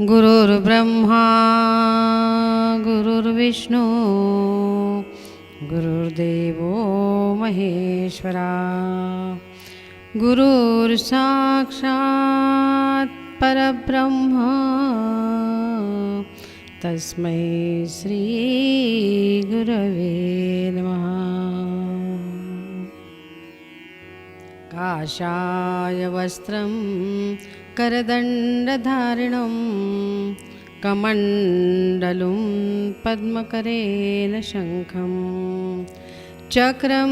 गुरुर्ब्रह्मा गुरुर्विष्णू गुरुर्देवो महेश्वरा गुरुर्साक्षात् परब्रह्म तस्मै श्रीगुरवे नमः। काषाय वस्त्रं करदण्डधारिणं कमण्डलुं पद्मकरेण शङ्खं चक्रं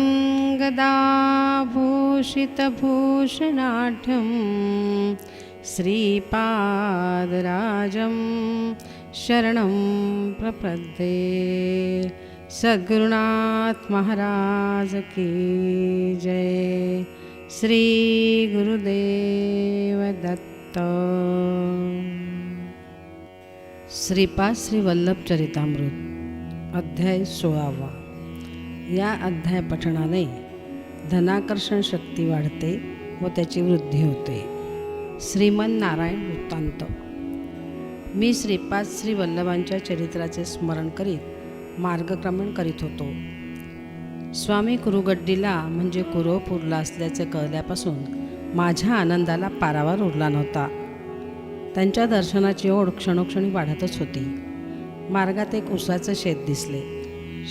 गदाभूषितभूषणाढ्यं श्रीपादराजं शरणं प्रपद्ये सद्गुरुनाथ महाराज की जय श्री गुरुदेव दत्त श्रीपाद श्री वल्लभ चरितामृत अध्याय सोळावा. या अध्याय पठणाने धनाकर्षण शक्ती वाढते व त्याची वृद्धी होते. श्रीमन नारायण वृत्तांत. मी श्रीपाद श्री वल्लभांच्या चरित्राचे स्मरण करीत मार्गक्रमण करीत होतो. स्वामी कुरुगड्डीला म्हणजे कुरोपूरला असल्याचे कळल्यापासून माझ्या आनंदाला पारावर उरला नव्हता. त्यांच्या दर्शनाची ओढ क्षणोक्षणी वाढतच होती. मार्गात एक उसाचं शेत दिसले.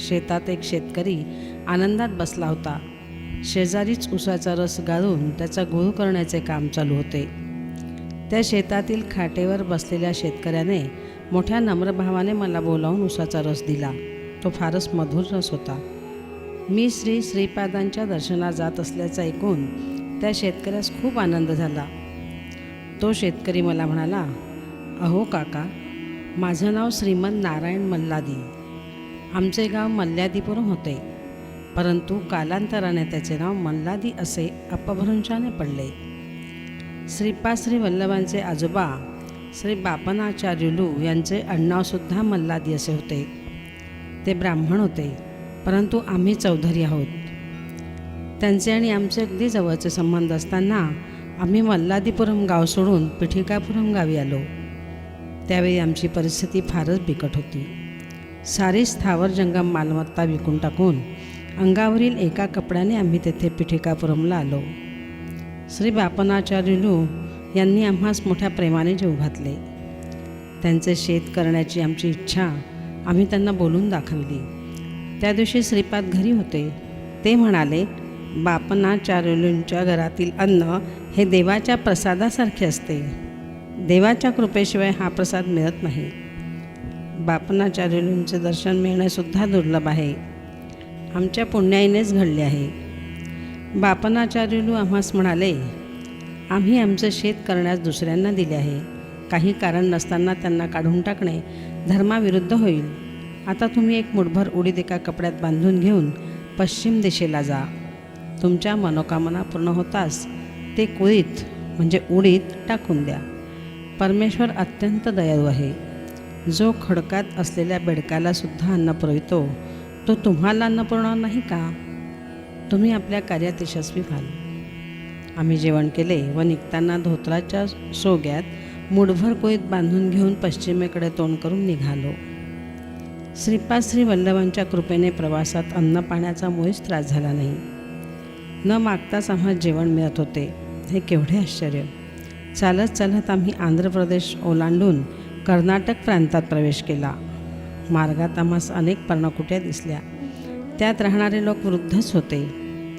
शेतात एक शेतकरी आनंदात बसला होता. शेजारीच उसाचा रस गाळून त्याचा गुळ करण्याचे काम चालू होते. त्या शेतातील खाटेवर बसलेल्या शेतकऱ्याने मोठ्या नम्रभावाने मला बोलावून उसाचा रस दिला. तो फारच मधुर रस होता. मी श्री श्रीपादांच्या दर्शनात जात असल्याचं ऐकून त्या शेतकऱ्यास खूप आनंद झाला. तो शेतकरी मला म्हणाला अहो काका माझं नाव श्रीमंत नारायण मल्लादी. आमचे गाव मल्ल्यादीपुरम होते. परंतु कालांतराने त्याचे नाव मल्लादी असे अपभ्रंशाने पडले. श्रीपाद श्री वल्लभांचे आजोबा श्री बापनाचार्युलू यांचे आडनावसुद्धा मल्लादी असे होते. ते ब्राह्मण होते परंतु आम्ही चौधरी आहोत. त्यांचे आणि आमचे अगदी जवळचे संबंध असताना आम्ही मल्लादीपुरम गाव सोडून पिठिकापुरम गावी आलो. त्यावेळी आमची परिस्थिती फारच बिकट होती. सारी स्थावर जंगम मालमत्ता विकून टाकून अंगावरील एका कपड्याने आम्ही तेथे पिठिकापुरमला आलो. श्री बापनाचार्यलू यांनी आम्हास मोठ्या प्रेमाने जीव घातले. त्यांचे शेत करण्याची आमची इच्छा आम्ही त्यांना बोलून दाखविली. त्या दिवशी श्रीपाद घरी होते. ते म्हणाले बापनाचार्युलूंच्या घरातील अन्न हे देवाच्या प्रसादासारखे असते. देवाच्या कृपेशिवाय हा प्रसाद मिळत नाही. बापनाचार्युलूंचे दर्शन मिळणेसुद्धा दुर्लभ आहे. आमच्या पुण्याईनेच घडले आहे. बापनाचार्युलू आम्हास म्हणाले आम्ही आमचं शेत करण्यास दुसऱ्यांना दिले आहे. काही कारण नसताना त्यांना काढून टाकणे धर्माविरुद्ध होईल. आता तुम्ही एक मुठभर उडीद एका कपड्यात बांधून घेऊन पश्चिम दिशेला जा. तुमच्या मनोकामना पूर्ण होताच ते कुळीत म्हणजे उडीत टाकून द्या. परमेश्वर अत्यंत दयाळू आहे. जो खडकात असलेल्या बेडकाला सुद्धा अन्न पुरवितो तो तुम्हाला अन्न पुरवणार नाही का? तुम्ही आपल्या कार्यात यशस्वी व्हाल. आम्ही जेवण केले व निघताना धोत्राच्या सोग्यात मुठभर कोयत बांधून घेऊन पश्चिमेकडे तोंड करून निघालो. श्रीपाद श्री वल्लभांच्या कृपेने प्रवासात अन्न पाण्याचा मुळीच त्रास झाला नाही. न मागताच आम्हाला जेवण मिळत होते. हे केवढे आश्चर्य. चालत चालत आम्ही आंध्र प्रदेश ओलांडून कर्नाटक प्रांतात प्रवेश केला. मार्गात आम्हास अनेक पर्णकुट्या दिसल्या. त्यात राहणारे लोक वृद्धच होते.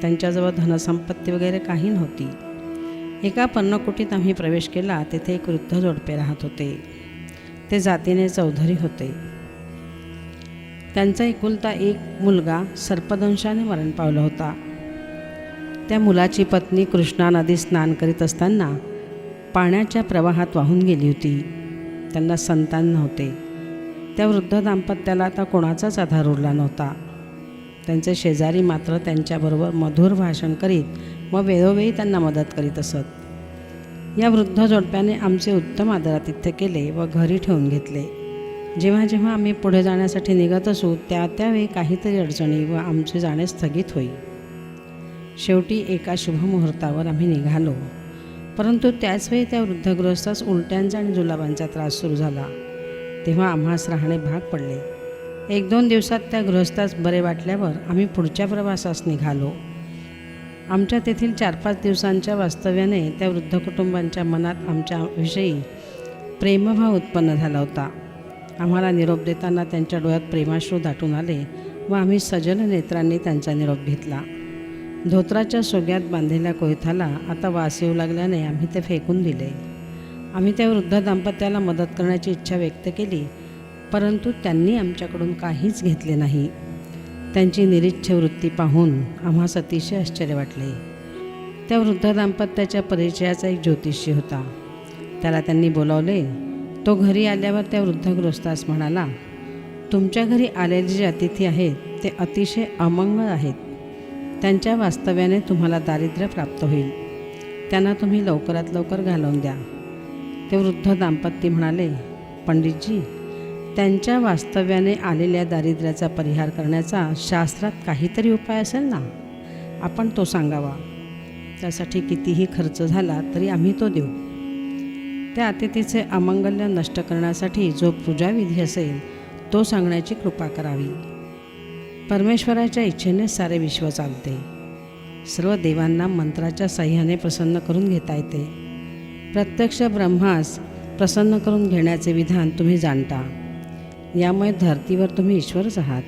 त्यांच्याजवळ धनसंपत्ती वगैरे काही नव्हती. एका पर्णकुटीत आम्ही प्रवेश केला तेथे एक वृद्ध जोडपे राहत होते. ते जातीने चौधरी होते. त्यांचा एकुलता एक मुलगा सर्पदंशाने मरण पावला होता. त्या मुलाची पत्नी कृष्णा नदी स्नान करीत असताना पाण्याच्या प्रवाहात वाहून गेली होती. त्यांना संतान नव्हते. त्या वृद्ध दाम्पत्याला आता कोणाचाच आधार उरला नव्हता. त्यांचे शेजारी मात्र त्यांच्याबरोबर मधुर भाषण करीत व वेळोवेळी त्यांना मदत करीत असत. या वृद्ध जोडप्याने आमचे उत्तम आदरातिथ्य केले व घरी ठेवून घेतले. जेव्हा जेव्हा आम्ही पुढे जाण्यासाठी निघत असू त्या त्यावेळी काहीतरी अडचणी व आमचे जाणे स्थगित होईल शेवटी एका शुभमुहूर्तावर आम्ही निघालो. परंतु त्याचवेळी त्या वृद्धगृहस्थास उलट्यांचा आणि जुलाबांचा त्रास सुरू झाला. तेव्हा आम्हास राहणे भाग पडले. एक दोन दिवसात त्या गृहस्थास बरे वाटल्यावर आम्ही पुढच्या प्रवासास निघालो. आमच्या तेथील चार पाच दिवसांच्या वास्तव्याने त्या वृद्ध कुटुंबांच्या मनात आमच्याविषयी प्रेमभाव उत्पन्न झाला होता. आम्हाला निरोप देताना त्यांच्या डोळ्यात प्रेमाश्रू दाटून आले व आम्ही सजल नेत्रांनी त्यांचा निरोप घेतला. धोत्राच्या सोग्यात बांधलेल्या कोयथाला आता वास येऊ लागल्याने आम्ही ते फेकून दिले. आम्ही त्या वृद्ध दाम्पत्याला मदत करण्याची इच्छा व्यक्त केली परंतु त्यांनी आमच्याकडून काहीच घेतले नाही. त्यांची निरीच्छ वृत्ती पाहून आम्हास अतिशय आश्चर्य वाटले. त्या वृद्ध दाम्पत्याच्या परिचयाचा एक ज्योतिषी होता. त्याला त्यांनी बोलावले तो घरी आल्यावर त्या वृद्धग्रस्तास म्हणाला तुमच्या घरी आलेले जे अतिथी आहेत ते अतिशय अमंगळ आहेत. त्यांच्या वास्तव्याने तुम्हाला दारिद्र्य प्राप्त होईल. त्यांना तुम्ही लवकरात लवकर घालवून द्या. ते वृद्ध दाम्पत्य म्हणाले पंडितजी त्यांच्या वास्तव्याने आलेल्या दारिद्र्याचा परिहार करण्याचा शास्त्रात काहीतरी उपाय असेल ना? आपण तो सांगावा. त्यासाठी कितीही खर्च झाला तरी आम्ही तो देऊ. त्या अतिथीचे अमंगल्य नष्ट करण्यासाठी जो पूजाविधी असेल तो सांगण्याची कृपा करावी. परमेश्वराच्या इच्छेने सारे विश्व चालते. सर्व देवांना मंत्राच्या साह्याने प्रसन्न करून घेता येते. प्रत्यक्ष ब्रह्मास प्रसन्न करून घेण्याचे विधान तुम्ही जाणता. यामुळे धर्तीवर तुम्ही ईश्वरच आहात.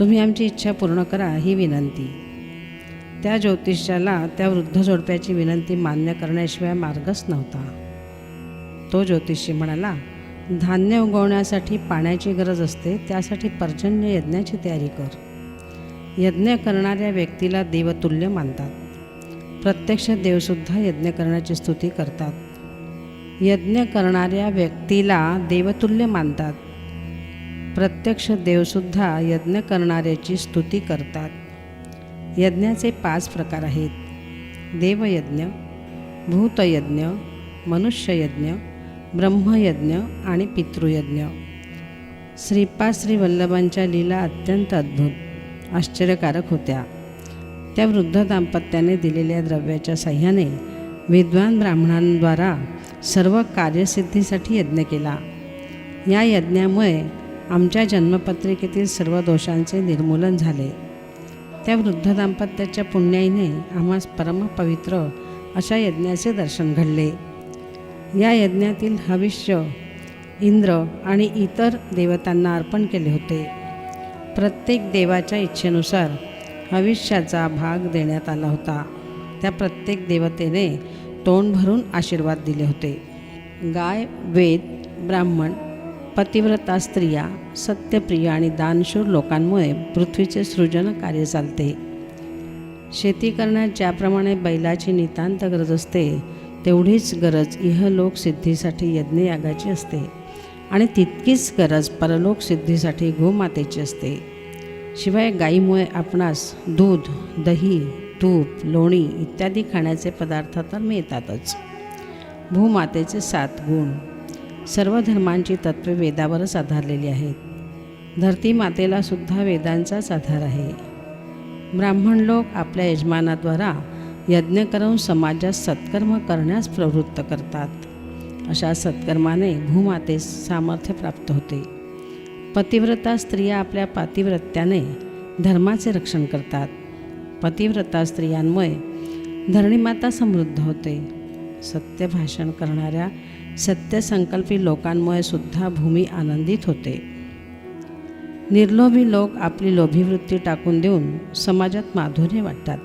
तुम्ही आमची इच्छा पूर्ण करा ही विनंती. त्या ज्योतिषाला त्या वृद्ध जोडप्याची विनंती मान्य करण्याशिवाय मार्गच नव्हता. तो ज्योतिषी म्हणाला धान्य उगवण्यासाठी पाण्याची गरज असते त्यासाठी पर्जन्य यज्ञाची तयारी कर. यज्ञ करणाऱ्या व्यक्तीला देवतुल्य मानतात. प्रत्यक्ष देवसुद्धा यज्ञ करण्याची स्तुती करतात. यज्ञ करणाऱ्या व्यक्तीला देवतुल्य मानतात. प्रत्यक्ष देवसुद्धा यज्ञ करणाऱ्याची स्तुती करतात. यज्ञाचे पाच प्रकार आहेत. देवयज्ञ भूतयज्ञ मनुष्ययज्ञ ब्रह्मयज्ञ आणि पितृयज्ञ. श्रीपाद श्री वल्लभांच्या लीला अत्यंत अद्भुत आश्चर्यकारक होत्या. त्या वृद्ध दाम्पत्याने दिलेल्या द्रव्याच्या साह्याने विद्वान ब्राह्मणांद्वारा सर्व कार्यसिद्धीसाठी यज्ञ केला. या यज्ञामुळे आमच्या जन्मपत्रिकेतील सर्व दोषांचे निर्मूलन झाले. त्या वृद्ध दाम्पत्याच्या पुण्याईने आम्हास परमपवित्र अशा यज्ञाचे दर्शन घडले. या यज्ञातील हविष्य इंद्र आणि इतर देवतांना अर्पण केले होते. प्रत्येक देवाच्या इच्छेनुसार हविष्याचा भाग देण्यात आला होता. त्या प्रत्येक देवतेने तोंड भरून आशीर्वाद दिले होते. गाय वेद ब्राह्मण पतिव्रता स्त्रिया सत्यप्रिय आणि दानशूर लोकांमुळे पृथ्वीचे सृजन कार्य चालते. शेती करण्यात ज्याप्रमाणे बैलाची नितांत गरज असते तेवढीच गरज इहलोक सिद्धीसाठी यज्ञयागाची असते आणि तितकीच गरज परलोक सिद्धीसाठी गोमातेची असते. शिवाय गायीमुळे आपणास दूध दही तूप लोणी इत्यादी खाण्याचे पदार्थ तर मिळतातच. भूमातेचे सात गुण. सर्व धर्मांची तत्वे वेदावरच आधारलेली आहेत. धरती मातेला सुद्धा वेदांचाच आधार आहे. ब्राह्मण लोक आपल्या यजमानाद्वारा यज्ञ करून समाजात सत्कर्म करण्यास प्रवृत्त करतात. अशा सत्कर्माने भूमातेस सामर्थ्य प्राप्त होते. पतिव्रता स्त्रिया आपल्या पातिव्रत्याने धर्माचे रक्षण करतात. पतिव्रता स्त्रियांमुळे धरणीमाता समृद्ध होते. सत्य भाषण करणाऱ्या सत्यसंकल्पी लोकांमुळे सुद्धा भूमी आनंदित होते. निर्लोभी लोक आपली लोभीवृत्ती टाकून देऊन समाजात माधुर्य वाटतात.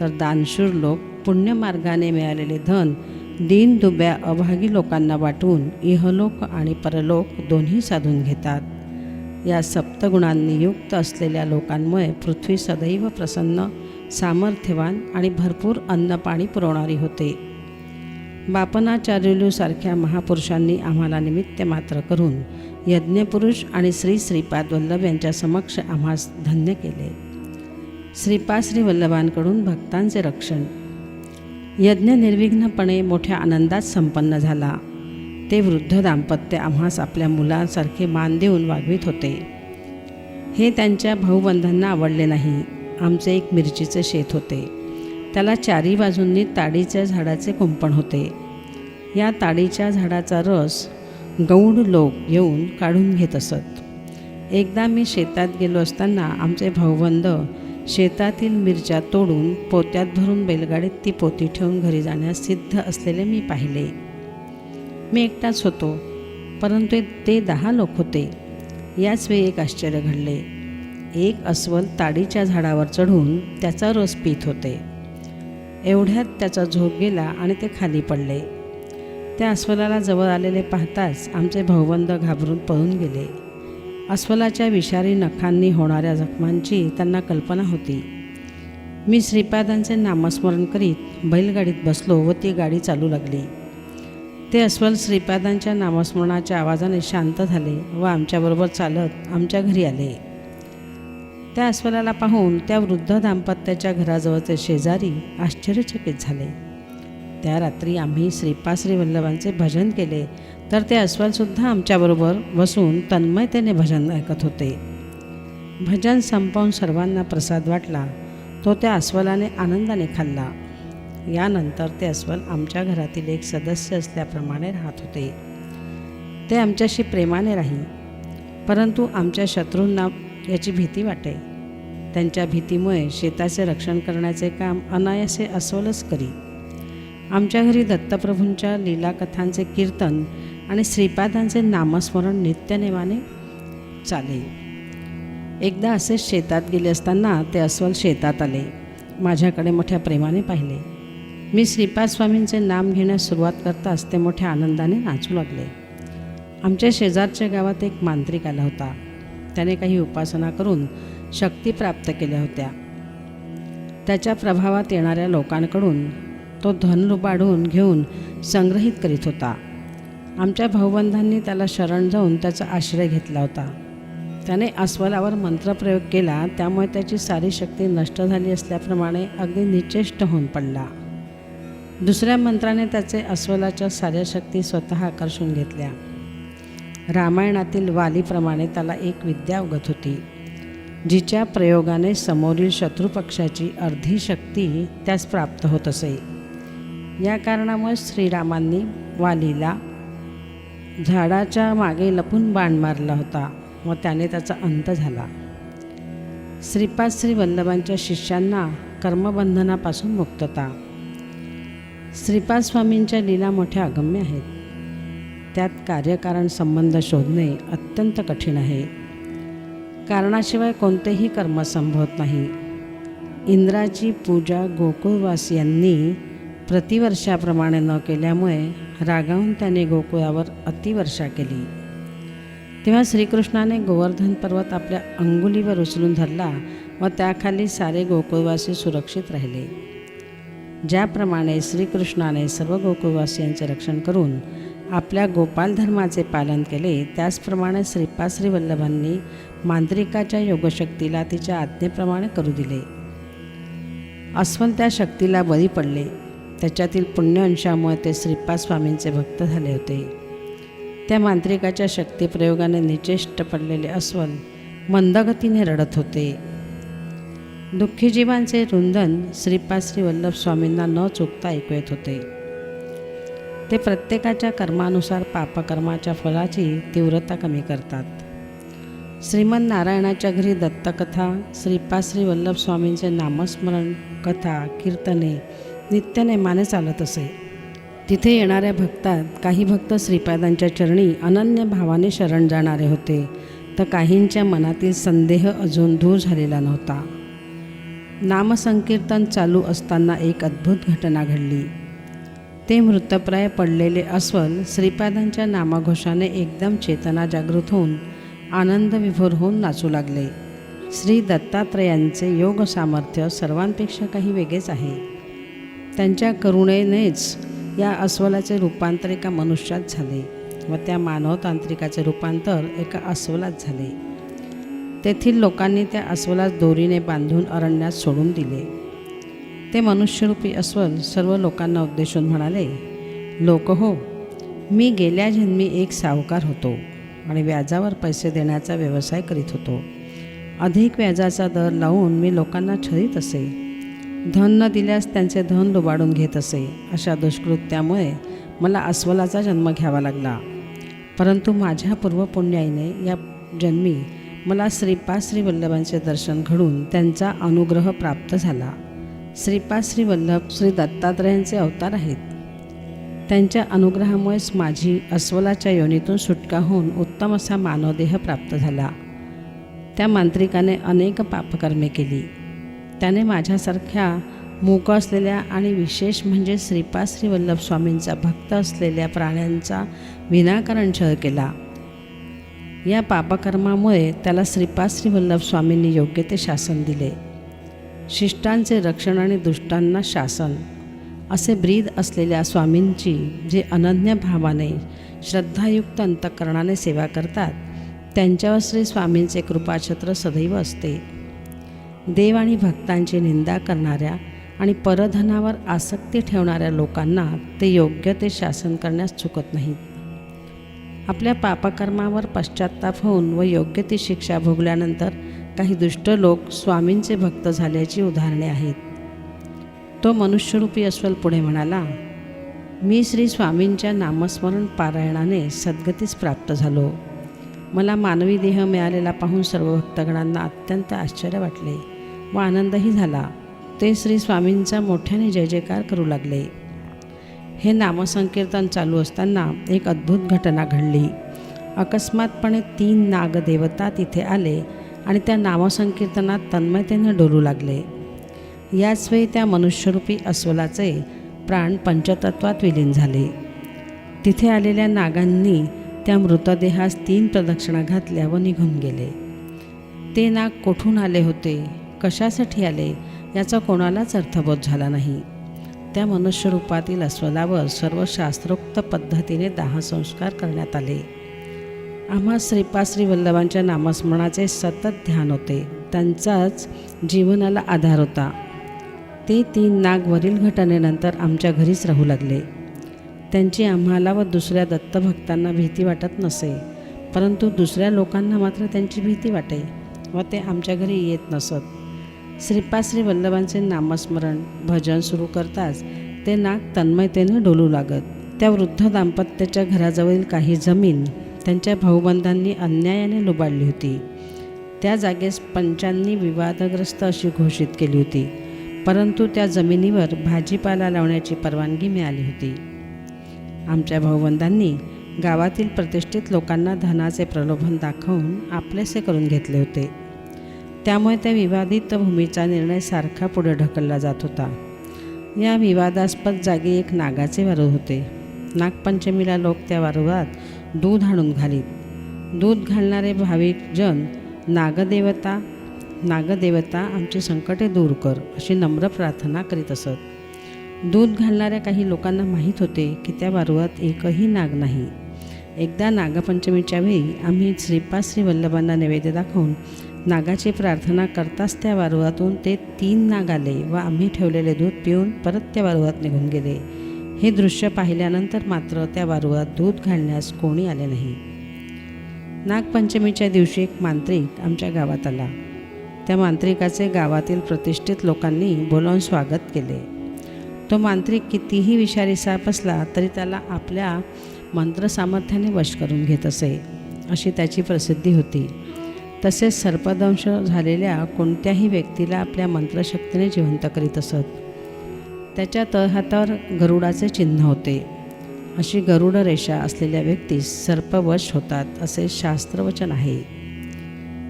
तर दानशूर लोक पुण्यमार्गाने मिळालेले धन दीनदुब्या अभागी लोकांना वाटून इहलोक आणि परलोक दोन्ही साधून घेतात. या सप्तगुणांनी युक्त असलेल्या लोकांमुळे पृथ्वी सदैव प्रसन्न सामर्थ्यवान आणि भरपूर अन्नपाणी पुरवणारी होते. बापनाचार्युलूसारख्या महापुरुषांनी आम्हाला निमित्त मात्र करून यज्ञपुरुष आणि श्री श्रीपाद वल्लभ यांच्या समक्ष आम्हास धन्य केले. श्रीपाद श्री वल्लभांकडून भक्तांचे रक्षण. यज्ञ निर्विघ्नपणे मोठ्या आनंदात संपन्न झाला. ते वृद्ध दाम्पत्य आम्हास आपल्या मुलांसारखे मान देऊन वागवित होते. हे त्यांच्या भाऊबंधांना आवडले नाही. आमचे एक मिरचीचे शेत होते. त्याला चारी बाजूंनी ताडीच्या झाडाचे कुंपण होते. या ताडीच्या झाडाचा रस गौड लोक येऊन काढून घेत असत. एकदा मी शेतात गेलो असताना आमचे भाऊबंध शेतातील मिरच्या तोडून पोत्यात भरून बैलगाडीत ती पोती ठेवून घरी जाण्यास सिद्ध असलेले मी पाहिले. मी एकटाच होतो परंतु ते दहा लोक होते. याच वेळी एक आश्चर्य घडले. एक अस्वल ताडीच्या झाडावर चढून त्याचा रस पित होते. एवढ्यात त्याचा झोप गेला आणि ते खाली पडले. त्या अस्वलाला जवळ आलेले पाहताच आमचे भाऊबंद घाबरून पळून गेले. अस्वलाच्या विषारी नखांनी होणाऱ्या जखमांची त्यांना कल्पना होती. मी श्रीपादांचे नामस्मरण करीत बैलगाडीत बसलो व ती गाडी चालू लागली. ते अस्वल श्रीपादांच्या नामस्मरणाच्या आवाजाने शांत झाले व आमच्याबरोबर चालत आमच्या घरी आले. त्या अस्वलाला पाहून त्या वृद्ध दाम्पत्याच्या घराजवळचे शेजारी आश्चर्यचकित झाले. त्या रात्री आम्ही श्रीपाद श्रीवल्लभांचे भजन केले तर ते अस्वलसुद्धा आमच्याबरोबर बसून तन्मयतेने भजन ऐकत होते. भजन संपवून सर्वांना प्रसाद वाटला. तो त्या अस्वलाने आनंदाने खाल्ला. यानंतर ते अस्वल आमच्या घरातील एक सदस्य असल्याप्रमाणे राहत होते. ते आमच्याशी प्रेमाने राही परंतु आमच्या शत्रूंना याची भीती वाटे. त्यांच्या भीतीमुळे शेताचे रक्षण करण्याचे काम अनायासे अस्वलच करी. आमच्या घरी दत्तप्रभूंच्या लीलाकथांचे कीर्तन आणि श्रीपादांचे नामस्मरण नित्यनेमाने चाले एकदा असेच शेतात गेले असताना ते अस्वल शेतात आले. माझ्याकडे मोठ्या प्रेमाने पाहिले. मी श्रीपाद स्वामींचे नाम घेण्यास सुरुवात करताच ते मोठ्या आनंदाने नाचू लागले. आमच्या शेजारच्या गावात एक मांत्रिक आला होता. त्याने काही उपासना करून शक्ती प्राप्त केल्या होत्या. त्याच्या प्रभावात येणाऱ्या लोकांकडून तो धन लुबाडून घेऊन संग्रहित करीत होता. आमच्या भाऊबंधांनी त्याला शरण जाऊन त्याचा आश्रय घेतला होता. त्याने अस्वलावर मंत्रप्रयोग केला त्यामुळे त्याची सारी शक्ती नष्ट झाली असल्याप्रमाणे अगदी निचेष्ट होऊन पडला. दुसऱ्या मंत्राने त्याचे अस्वलाच्या साऱ्या शक्ती स्वतः आकर्षून घेतल्या. रामायणातील वालीप्रमाणे त्याला एक विद्या अवगत होती. जिच्या प्रयोगाने समोरील शत्रुपक्षाची अर्धी शक्ती त्यास प्राप्त होत असे. या कारणामुळे श्रीरामांनी वालीला झाडाच्या मागे लपून बाण मारला होता. व त्याने त्याचा अंत झाला. श्रीपाद श्री वल्लभांच्या शिष्यांना कर्मबंधनापासून मुक्तता. श्रीपाद स्वामींच्या लीला मोठ्या अगम्य आहेत. त्यात कार्यकारण संबंध शोधणे अत्यंत कठीण आहे. कारणाशिवाय कोणतेही कर्म संभवत नाही. इंद्राची पूजा गोकुळवासियांनी प्रतिवर्षाप्रमाणे न केल्यामुळे रागावून त्याने गोकुळावर अतिवर्षा केली. तेव्हा श्रीकृष्णाने गोवर्धन पर्वत आपल्या अंगुलीवर उचलून धरला व त्याखाली सारे गोकुळवासी सुरक्षित राहिले. ज्याप्रमाणे श्रीकृष्णाने सर्व गोकुळवासियांचे रक्षण करून आपल्या गोपाल धर्माचे पालन केले त्याचप्रमाणे श्रीपाश्री वल्लभांनी मांत्रिकाच्या योगशक्तीला तिच्या आज्ञेप्रमाणे करू दिले. अस्वल त्या शक्तीला बळी पडले. त्याच्यातील पुण्यअंशामुळे ते श्रीपाद स्वामींचे भक्त झाले होते. त्या मांत्रिकाच्या शक्तिप्रयोगाने निचेष्ट पडलेले अस्वल मंदगतीने रडत होते. दुःखी जीवांचे रुंदन श्रीपाद श्री वल्लभ स्वामींना न चुकता ऐकू येत होते. ते प्रत्येकाच्या कर्मानुसार पापकर्माच्या फलाची तीव्रता कमी करतात. श्रीमन नारायणाच्या घरी दत्तकथा श्रीपाद श्री वल्लभ स्वामींचे नामस्मरण कथा कीर्तने नित्यनेमाने चालत असे. तिथे येणाऱ्या भक्तात काही भक्त श्रीपादांच्या चरणी अनन्य भावाने शरण जाणारे होते तर काहींच्या मनातील संदेह अजून दूर झालेला नव्हता. नामसंकीर्तन चालू असताना एक अद्भुत घटना घडली. ते मृतप्राय पडलेले अस्वल श्रीपादांच्या नामाघोषाने एकदम चेतना जागृत होऊन आनंद विभोर होऊन नाचू लागले. श्री दत्तात्रयांचे योग सामर्थ्य सर्वांपेक्षा काही वेगळेच आहे. त्यांच्या करुणेनेच या अस्वलाचे रूपांतर एका मनुष्यात झाले व त्या मानवतांत्रिकाचे रूपांतर एका अस्वलात झाले. तेथील लोकांनी त्या अस्वलास दोरीने बांधून अरण्यात सोडून दिले. ते मनुष्यरूपी अस्वल सर्व लोकांना उद्देशून म्हणाले लोक हो मी गेल्या जन्मी एक सावकार होतो आणि व्याजावर पैसे देण्याचा व्यवसाय करीत होतो. अधिक व्याजाचा दर लावून मी लोकांना छळीत असे. धन न दिल्यास त्यांचे धन लुबाडून घेत असे. अशा दुष्कृत्यामुळे मला अस्वलाचा जन्म घ्यावा लागला. परंतु माझ्या पूर्वपुण्याईने या जन्मी मला श्रीपाद श्री वल्लभांचे दर्शन घडून त्यांचा अनुग्रह प्राप्त झाला. श्रीपाद श्री वल्लभ श्री दत्तात्रयांचे अवतार आहेत. त्यांच्या अनुग्रहामुळेच माझी अस्वलाच्या योनीतून सुटका होऊन उत्तम असा मानवदेह प्राप्त झाला. त्या मांत्रिकाने अनेक पापकर्मे केली. त्याने माझ्यासारख्या मूक असलेल्या आणि विशेष म्हणजे श्रीपाद श्रीवल्लभ स्वामींचा भक्त असलेल्या प्राण्यांचा विनाकारण छळ केला. या पापकर्मामुळे त्याला श्रीपाद श्रीवल्लभ स्वामींनी योग्य ते शासन दिले. शिष्टांचे रक्षण आणि दुष्टांना शासन असे ब्रीद असलेल्या स्वामींची जे अनन्य भावाने श्रद्धायुक्त अंतकरणाने सेवा करतात त्यांच्यावर श्री स्वामींचे कृपाछत्र सदैव असते. देव आणि भक्तांची निंदा करणाऱ्या आणि परधनावर आसक्ती ठेवणाऱ्या लोकांना ते योग्य ते शासन करण्यास चुकत नाहीत. आपल्या पापकर्मावर पश्चाताप होऊन व योग्य ती शिक्षा भोगल्यानंतर काही दुष्ट लोक स्वामींचे भक्त झाल्याची उदाहरणे आहेत. तो मनुष्यरूपी अस्वल पुढे म्हणाला मी श्री स्वामींच्या नामस्मरण पारायणाने सद्गतीस प्राप्त झालो. मला मानवी देह मिळालेला पाहून सर्व भक्तगणांना अत्यंत आश्चर्य वाटले. व आनंदही झाला. ते श्री स्वामींचा मोठ्याने जय जयकार करू लागले. हे नामसंकीर्तन चालू असताना एक अद्भुत घटना घडली. अकस्मातपणे तीन नागदेवता तिथे आले आणि त्या नामसंकीर्तनात तन्मयतेने डोलू लागले. याच वेळी त्या मनुष्यरूपी अस्वलाचे प्राण पंचतत्वात विलीन झाले. तिथे आलेल्या नागांनी त्या मृतदेहास तीन प्रदक्षिणा घातल्या व निघून गेले. ते नाग कोठून आले होते? कशासाठी आले याचा कोणालाच अर्थबोध झाला नाही. त्या मनुष्यरूपातील अस्वलावर सर्व शास्त्रोक्त पद्धतीने दाहसंस्कार करण्यात आले. आम्हा श्रीपाश्री वल्लभांच्या नामस्मरणाचे सतत ध्यान होते. त्यांचाच जीवनाला आधार होता. ते तीन नाग वरील घटनेनंतर आमच्या घरीच राहू लागले. त्यांची आम्हाला व दुसऱ्या दत्तभक्तांना भीती वाटत नसे परंतु दुसऱ्या लोकांना मात्र त्यांची भीती वाटे व ते आमच्या घरी येत नसत. श्रीपाद श्री वल्लभांचे नामस्मरण भजन सुरू करताच ते नाक तन्मयतेने डोलू लागत. त्या वृद्ध दाम्पत्याच्या घराजवळील काही जमीन त्यांच्या भाऊबंधांनी अन्यायाने लुबाडली होती. त्या जागेस पंचांनी विवादग्रस्त अशी घोषित केली होती. परंतु त्या जमिनीवर भाजीपाला लावण्याची परवानगी मिळाली होती. आमच्या भाऊबंधांनी गावातील प्रतिष्ठित लोकांना धनाचे प्रलोभन दाखवून आपलेसे करून घेतले होते. त्यामुळे त्या विवादित भूमीचा निर्णय सारखा पुढे ढकलला जात होता. या विवादास्पद जागी एक नागाचे वारूळ होते. नागपंचमीला लोक त्या वारुळात दूध आणून घालीत. दूध घालणारे भाविक जन नागदेवता नागदेवता आमची संकटे दूर कर अशी नम्र प्रार्थना करीत असत. दूध घालणाऱ्या काही लोकांना माहीत होते की त्या वारुळात एकही नाग नाही. एकदा नागपंचमीच्या वेळी आम्ही श्रीपाद श्री वल्लभांना नैवेद्य दाखवून नागाची प्रार्थना करताच त्या वारुळातून ते तीन नाग आले व आम्ही ठेवलेले दूध पिऊन परत त्या वारुळात निघून गेले. हे दृश्य पाहिल्यानंतर मात्र त्या वारुळात दूध घालण्यास कोणी आले नाही. नागपंचमीच्या दिवशी एक मांत्रिक आमच्या गावात आला. त्या मांत्रिकाचे गावातील प्रतिष्ठित लोकांनी बोलावून स्वागत केले. तो मांत्रिक कितीही विषारी साप असला तरी त्याला आपल्या मंत्रसामर्थ्याने वश करून घेत असे अशी त्याची प्रसिद्धी होती. तसेच सर्पदंश झालेल्या कोणत्याही व्यक्तीला आपल्या मंत्रशक्तीने जिवंत करीत असत. त्याच्या तळहातावर गरुडाचे चिन्ह होते. अशी गरुड रेषा असलेल्या व्यक्तीस सर्पवश होतात असे शास्त्रवचन आहे.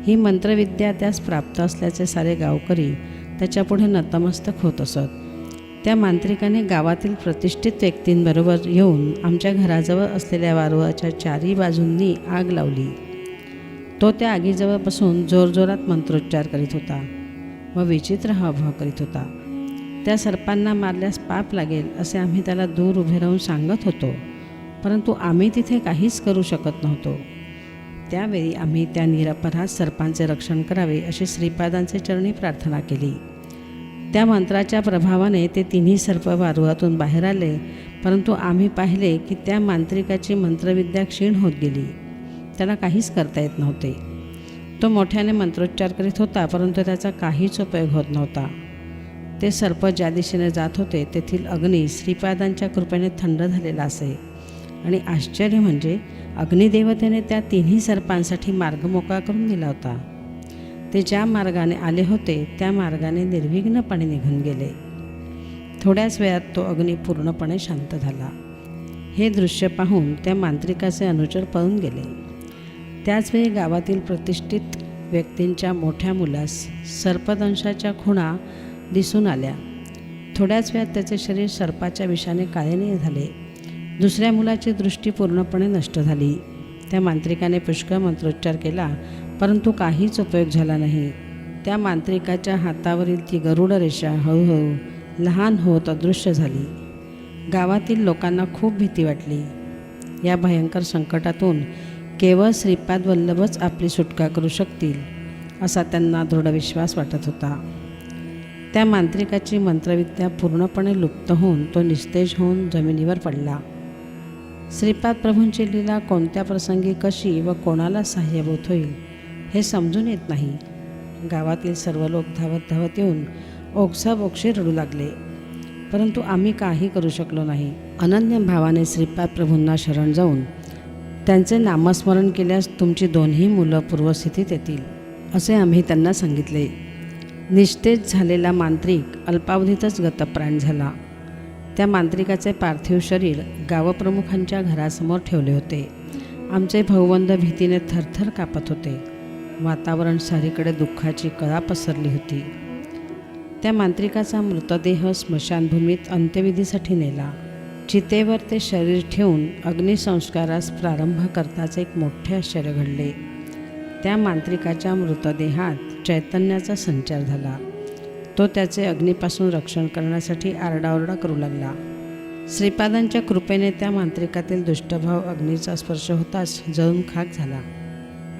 ही मंत्रविद्या त्यास प्राप्त असल्याचे सारे गावकरी त्याच्यापुढे नतमस्तक होत असत. त्या मांत्रिकाने गावातील प्रतिष्ठित व्यक्तींबरोबर येऊन आमच्या घराजवळ असलेल्या वारुळाच्या चारही बाजूंनी आग लावली. तो त्या आगीजवळ बसून जोरजोरात मंत्रोच्चार करीत होता. व विचित्र हावभाव करीत होता. त्या सर्पांना मारल्यास पाप लागेल असे आम्ही त्याला दूर उभे राहून सांगत होतो. परंतु आम्ही तिथे काहीच करू शकत नव्हतो. त्यावेळी आम्ही त्या निरपराध सर्पांचे रक्षण करावे अशी श्रीपादांचे चरणी प्रार्थना केली. त्या मंत्राच्या प्रभावाने ते तिन्ही सर्प वारुळातून बाहेर आले परंतु आम्ही पाहिले की त्या मांत्रिकाची मंत्रविद्या क्षीण होत गेली. त्याला काहीच करता येत नव्हते. तो मोठ्याने मंत्रोच्चार करीत होता परंतु त्याचा काहीच उपयोग होत नव्हता. ते सर्प ज्या दिशेने जात होते तेथील अग्नी श्रीपादांच्या कृपेने थंड झालेला असे. आणि आश्चर्य म्हणजे अग्निदेवतेने त्या तिन्ही सर्पांसाठी मार्ग मोकळा करून दिला होता. ते ज्या मार्गाने आले होते त्या मार्गाने निर्विघ्नपणे निघून गेले. थोड्याच वेळात तो अग्नी पूर्णपणे शांत झाला. हे दृश्य पाहून त्या मांत्रिकाचे अनुचर पळून गेले. त्याचवेळी गावातील प्रतिष्ठित व्यक्तींच्या मोठ्या मुलास सर्पदंशाच्या खुणा दिसून आल्या. थोड्याच वेळात त्याचे शरीर सर्पाच्या विषाने काळेने झाले. दुसऱ्या मुलाची दृष्टी पूर्णपणे नष्ट झाली. त्या मांत्रिकाने पुष्कळ मंत्रोच्चार केला परंतु काहीच उपयोग झाला नाही. त्या मांत्रिकाच्या हातावरील ती गरुड रेषा हळूहळू लहान होत अदृश्य झाली. गावातील लोकांना खूप भीती वाटली. या भयंकर संकटातून केवळ श्रीपाद वल्लभच आपली सुटका करू शकतील असा त्यांना दृढ विश्वास वाटत होता. त्या मांत्रिकाची मंत्रविद्या पूर्णपणे लुप्त होऊन तो निस्तेज होऊन जमिनीवर पडला. श्रीपाद प्रभूंची लीला कोणत्या प्रसंगी कशी व कोणाला सहाय्यभूत होईल हे समजून येत नाही. गावातील सर्व लोक धावत धावत येऊन ओक्साबोक्षे रडू लागले. परंतु आम्ही काही करू शकलो नाही. अनन्य भावाने श्रीपाद प्रभूंना शरण जाऊन त्यांचे नामस्मरण केल्यास तुमची दोन्ही मुलं पूर्वस्थितीत येतील असे आम्ही त्यांना सांगितले. निष्ठेच झालेला मांत्रिक अल्पावधीतच गतप्राण झाला. त्या मांत्रिकाचे पार्थिव शरीर गावप्रमुखांच्या घरासमोर ठेवले होते. आमचे भाऊबंद भीतीने थरथर कापत होते. वातावरण सारीकडे दुःखाची कळा पसरली होती. त्या मांत्रिकाचा मृतदेह स्मशानभूमीत अंत्यविधीसाठी नेला. चितेवर ते शरीर ठेवून अग्निसंस्कारास प्रारंभ करताच एक मोठे आश्चर्य घडले. त्या मांत्रिकाच्या मृतदेहात चैतन्याचा संचार झाला. तो त्याचे अग्नीपासून रक्षण करण्यासाठी आरडाओरडा करू लागला. श्रीपादांच्या कृपेने त्या मांत्रिकातील दुष्टभाव अग्नीचा स्पर्श होताच जळून खाक झाला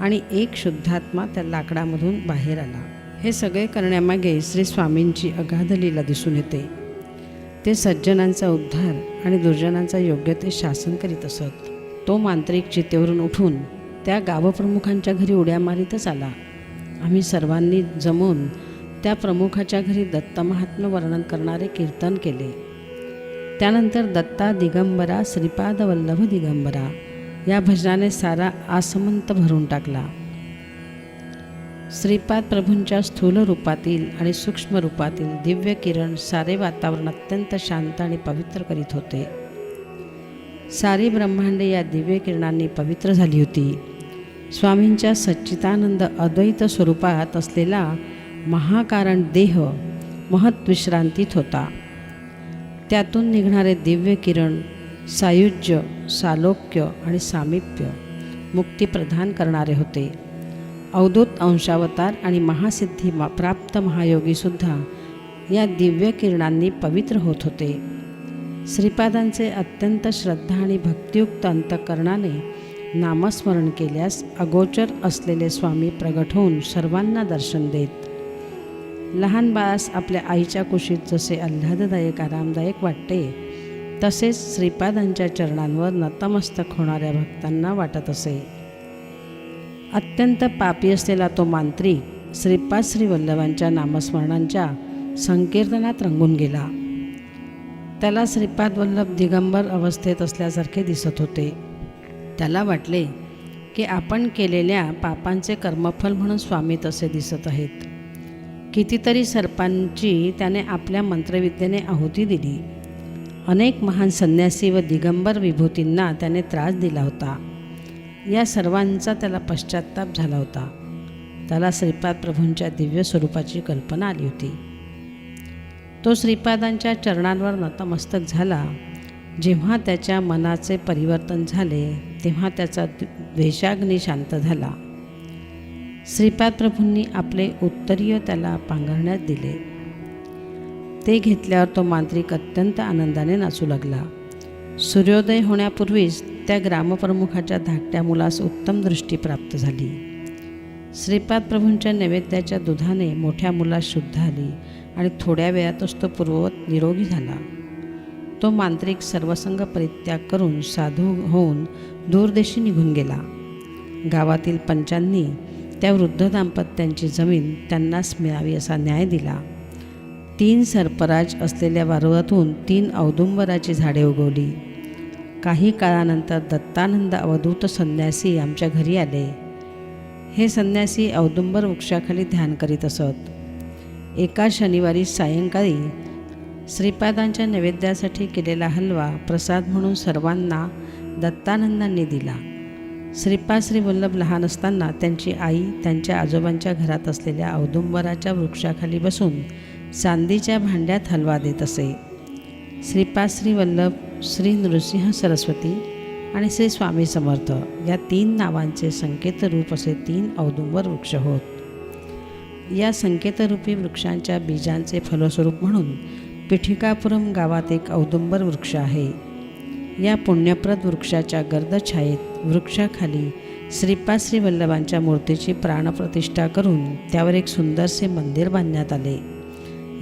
आणि एक शुद्धात्मा त्या लाकडामधून बाहेर आला. हे सगळे करण्यामागे श्री स्वामींची अगाध लीला दिसून येते. ते सज्जनांचा उद्धार आणि दुर्जनांचा योग्य ते शासन करीत असत. तो मांत्रिक चितेवरून उठून त्या गावप्रमुखांच्या घरी उड्या मारीतच आला. आम्ही सर्वांनी जमून त्या प्रमुखाच्या घरी दत्तमहात्म्य वर्णन करणारे कीर्तन केले. त्यानंतर दत्ता दिगंबरा श्रीपाद वल्लभ दिगंबरा या भजनाने सारा आसमंत भरून टाकला. श्रीपाद प्रभूंच्या स्थूल रूपातील आणि सूक्ष्म रूपातील दिव्य किरण सारे वातावरण अत्यंत शांत आणि पवित्र करीत होते. सारी ब्रह्मांडे या दिव्य किरणांनी पवित्र झाली होती. स्वामींच्या सच्चितानंद अद्वैत स्वरूपात असलेला महाकारण देह महत् विश्रांतीत होता. त्यातून निघणारे दिव्य किरण सायुज्य सालोक्य आणि सामिप्य मुक्ती प्रदान करणारे होते. अवधूत अंशावतार आणि महासिद्धी प्राप्त महायोगीसुद्धा या दिव्य किरणांनी पवित्र होत होते. श्रीपादांचे अत्यंत श्रद्धा आणि भक्तियुक्त अंतकरणाने नामस्मरण केल्यास अगोचर असलेले स्वामी प्रगट होऊन सर्वांना दर्शन देत. लहान बाळास आपल्या आईच्या कुशीत जसे आल्हाददायक आरामदायक वाटते तसेच श्रीपादांच्या चरणांवर नतमस्तक होणाऱ्या भक्तांना वाटत असे. अत्यंत पापी असलेला तो मांत्रिक श्रीपाद श्री वल्लभांच्या नामस्मरणांच्या संकीर्तनात रंगून गेला. त्याला श्रीपाद वल्लभ दिगंबर अवस्थेत असल्यासारखे दिसत होते. त्याला वाटले की आपण केलेल्या पापांचे कर्मफल म्हणून स्वामी तसे दिसत आहेत. कितीतरी सर्पांची त्याने आपल्या मंत्रविद्येने आहुती दिली. अनेक महान संन्यासी व दिगंबर विभूतींना त्याने त्रास दिला होता. या सर्वांचा त्याला पश्चाताप झाला होता. त्याला श्रीपाद प्रभूंच्या दिव्य स्वरूपाची कल्पना आली होती. तो श्रीपादांच्या चरणांवर नतमस्तक झाला. जेव्हा त्याच्या मनाचे परिवर्तन झाले तेव्हा त्याचा द्वेषाग्नी शांत झाला. श्रीपाद प्रभूंनी आपले उत्तरीय त्याला पांघरण्यात दिले. ते घेतल्यावर तो मांत्रिक अत्यंत आनंदाने नाचू लागला. सूर्योदय होण्यापूर्वीच त्या ग्रामप्रमुखाच्या धाकट्या मुलास उत्तम दृष्टी प्राप्त झाली. श्रीपाद प्रभूंच्या नैवेद्याच्या दुधाने मोठ्या मुलास शुद्ध आली आणि थोड्या वेळातच तो पूर्ववत निरोगी झाला. तो मांत्रिक सर्वसंग परित्याग करून साधू होऊन दूरदेशी निघून गेला. गावातील पंचांनी त्या वृद्ध दाम्पत्यांची जमीन त्यांनाच मिळावी असा न्याय दिला. तीन सर्पराज असलेल्या वारुळातून तीन औदुंबराची झाडे उगवली. काही काळानंतर दत्तानंद अवधूत संन्यासी आमच्या घरी आले. हे संन्यासी औदुंबर वृक्षाखाली ध्यान करीत असत. एका शनिवारी सायंकाळी श्रीपादांच्या नैवेद्यासाठी केलेला हलवा प्रसाद म्हणून सर्वांना दत्तानंदांनी दिला. श्रीपाद श्री वल्लभ लहान असताना त्यांची आई त्यांच्या आजोबांच्या घरात असलेल्या औदुंबराच्या वृक्षाखाली बसून चांदीच्या भांड्यात हलवा देत असे. श्रीपाद श्री वल्लभ श्री नृसिंह सरस्वती आणि श्री स्वामी समर्थ या तीन नावांचे संकेतरूप असे तीन औदुंबर वृक्ष होत. या संकेतरूपी वृक्षांच्या बीजांचे फलस्वरूप म्हणून पिठिकापुरम गावात एक औदुंबर वृक्ष आहे. या पुण्यप्रद वृक्षाच्या गर्दछायेत वृक्षाखाली श्रीपाद श्री वल्लभांच्या मूर्तीची प्राणप्रतिष्ठा करून त्यावर एक सुंदरसे मंदिर बांधण्यात आले.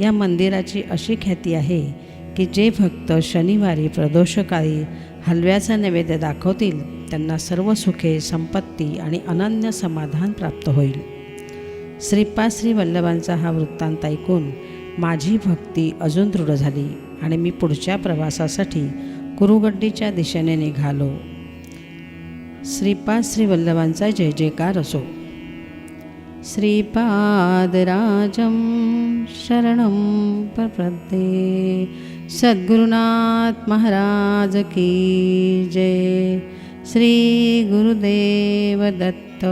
या मंदिराची अशी ख्याती आहे की जे भक्त शनिवारी प्रदोषकाळी हलव्याचा नैवेद्य दाखवतील त्यांना सर्व सुखे संपत्ती आणि अनन्य समाधान प्राप्त होईल. श्रीपाद श्री वल्लभांचा हा वृत्तांत ऐकून माझी भक्ती अजून दृढ झाली आणि मी पुढच्या प्रवासासाठी कुरुगड्डीच्या दिशेने निघालो. श्रीपाद श्री वल्लभांचा जय जयकार असो. श्रीपादराजं शरणं प्रपद्ये। सद्गुरुनाथ महाराज की जय। श्री गुरुदेव दत्त